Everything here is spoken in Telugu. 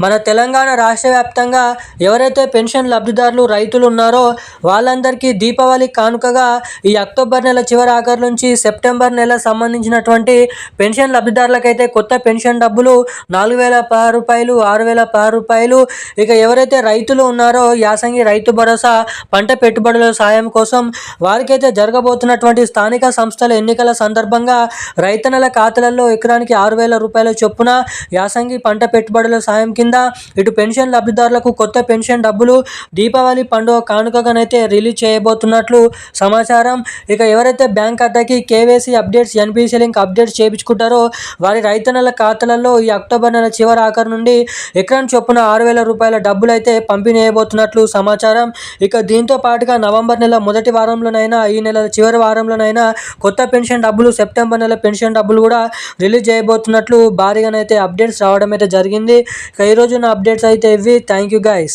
మన తెలంగాణ రాష్ట్ర వ్యాప్తంగా ఎవరైతే పెన్షన్ లబ్ధిదారులు రైతులు ఉన్నారో వాళ్ళందరికీ దీపావళి కానుకగా ఈ అక్టోబర్ నెల చివరి ఆఖరు నుంచి సెప్టెంబర్ నెల సంబంధించినటువంటి పెన్షన్ లబ్ధిదారులకైతే కొత్త పెన్షన్ డబ్బులు నాలుగు వేల పదహారు రూపాయలు ఆరు వేల పది రూపాయలు. ఇక ఎవరైతే రైతులు ఉన్నారో యాసంగి రైతు భరోసా పంట పెట్టుబడుల సాయం కోసం వారికైతే జరగబోతున్నటువంటి స్థానిక సంస్థల ఎన్నికల సందర్భంగా రైతన్నల ఖాతాలలో ఎకరానికి ఆరు వేల రూపాయల చొప్పున యాసంగి పంట పెట్టుబడుల సాయం కింద కింద ఇటు పెన్షన్ లబ్ధిదారులకు కొత్త పెన్షన్ డబ్బులు దీపావళి పండుగ కానుకగానైతే రిలీజ్ చేయబోతున్నట్లు సమాచారం. ఇక ఎవరైతే బ్యాంక్ ఖాతాకి KYC updates NPC link updates చేయించుకుంటారో వారి రైతన్నల ఖాతాలలో ఈ అక్టోబర్ నెల చివరి ఆఖరు నుండి ఎకరం చొప్పున ఆరు వేల రూపాయల డబ్బులు అయితే పంపిణీ చేయబోతున్నట్లు సమాచారం. ఇక దీంతో పాటుగా నవంబర్ నెల మొదటి వారంలోనైనా ఈ నెల చివరి వారంలోనైనా కొత్త పెన్షన్ డబ్బులు సెప్టెంబర్ నెల పెన్షన్ డబ్బులు కూడా రిలీజ్ చేయబోతున్నట్లు భారీగానైతే అప్డేట్స్ రావడం అయితే జరిగింది. ఇక ఈరోజు నా అప్డేట్స్ అయితే ఇవి థ్యాంక్ యూ గైస్